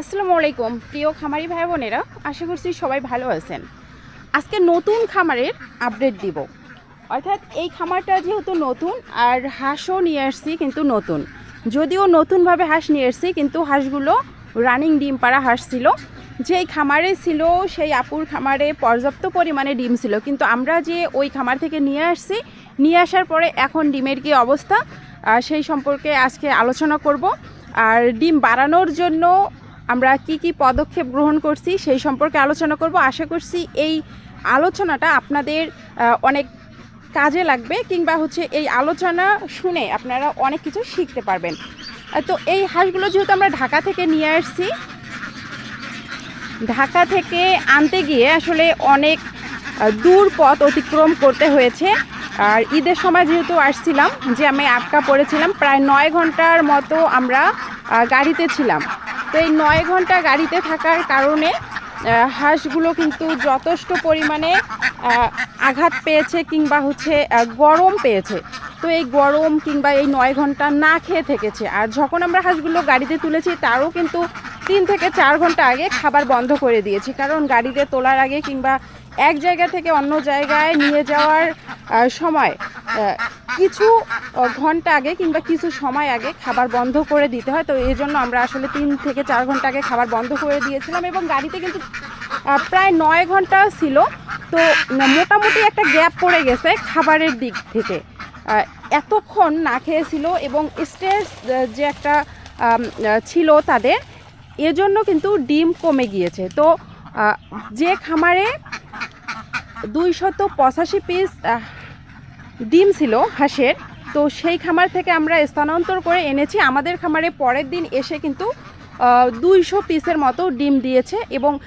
আসসালামু আলাইকুম, প্রিয় খামারি ভাই বোনেরা আশা করছি সবাই ভালো আছেন। আজকে নতুন খামারের আপডেট দিব। অর্থাৎ এই খামারটা যেহেতু নতুন, আর হাঁসও নিয়ে আসছি কিন্তু নতুন। যদিও নতুনভাবে হাঁস নিয়ে আসছি, কিন্তু হাঁসগুলো রানিং ডিম পাড়া হাঁস ছিল। যেই খামারে ছিল, সেই আপুর খামারে পর্যাপ্ত পরিমাণে ডিম ছিল। কিন্তু আমরা যে ওই খামার থেকে নিয়ে আসছি, নিয়ে আসার পরে এখন ডিমের কী অবস্থা সেই সম্পর্কে আজকে আলোচনা করব। আর ডিম বাড়ানোর জন্য আমরা কি কি পদক্ষেপ গ্রহণ করছি সেই সম্পর্কে আলোচনা করব। আশা করছি এই আলোচনাটা আপনাদের অনেক কাজে লাগবে কিংবা হচ্ছে এই আলোচনা শুনে আপনারা অনেক কিছু শিখতে পারবেন। তো এই হাঁসগুলো যেহেতু আমরা ঢাকা থেকে নিয়ে আসছি, ঢাকা থেকে আনতে গিয়ে আসলে অনেক দূর পথ অতিক্রম করতে হয়েছে। আর ঈদের সময় যেহেতু আসছিলাম, যে আমি আটকা পড়েছিলাম, প্রায় নয় ঘণ্টার মতো আমরা গাড়িতে ছিলাম। তো এই নয় ঘণ্টা গাড়িতে থাকার কারণে হাঁসগুলো কিন্তু যথেষ্ট পরিমাণে আঘাত পেয়েছে কিংবা হচ্ছে গরম পেয়েছে। তো এই গরম কিংবা এই নয় ঘণ্টা না খেয়ে থেকেছে। আর যখন আমরা হাঁসগুলো গাড়িতে তুলেছি, তারও কিন্তু তিন থেকে চার ঘণ্টা আগে খাবার বন্ধ করে দিয়েছি। কারণ গাড়িতে তোলার আগে কিংবা এক জায়গা থেকে অন্য জায়গায় নিয়ে যাওয়ার সময় কিছু ঘণ্টা আগে কিংবা কিছু সময় আগে খাবার বন্ধ করে দিতে হয়। তো এই জন্য আমরা আসলে তিন থেকে চার ঘণ্টা আগে খাবার বন্ধ করে দিয়েছিলাম এবং গাড়িতে কিন্তু প্রায় নয় ঘণ্টা ছিল। তো মোটামুটি একটা গ্যাপ পড়ে গেছে খাবারের দিক থেকে। এতক্ষণ না খেয়েছিল এবং স্ট্রেস যে একটা ছিল তাদের এজন্য কিন্তু ডিম কমে গিয়েছে। তো যে খামারে দুইশত পঁচাশি পিস ডিম ছিল হাঁসের তো সেই খামার থেকে আমরা স্থানান্তর করে এনেছি। আমাদের খামারে পরের দিন এসে কিন্তু দুইশো পিসের মতো ডিম দিয়েছে এবং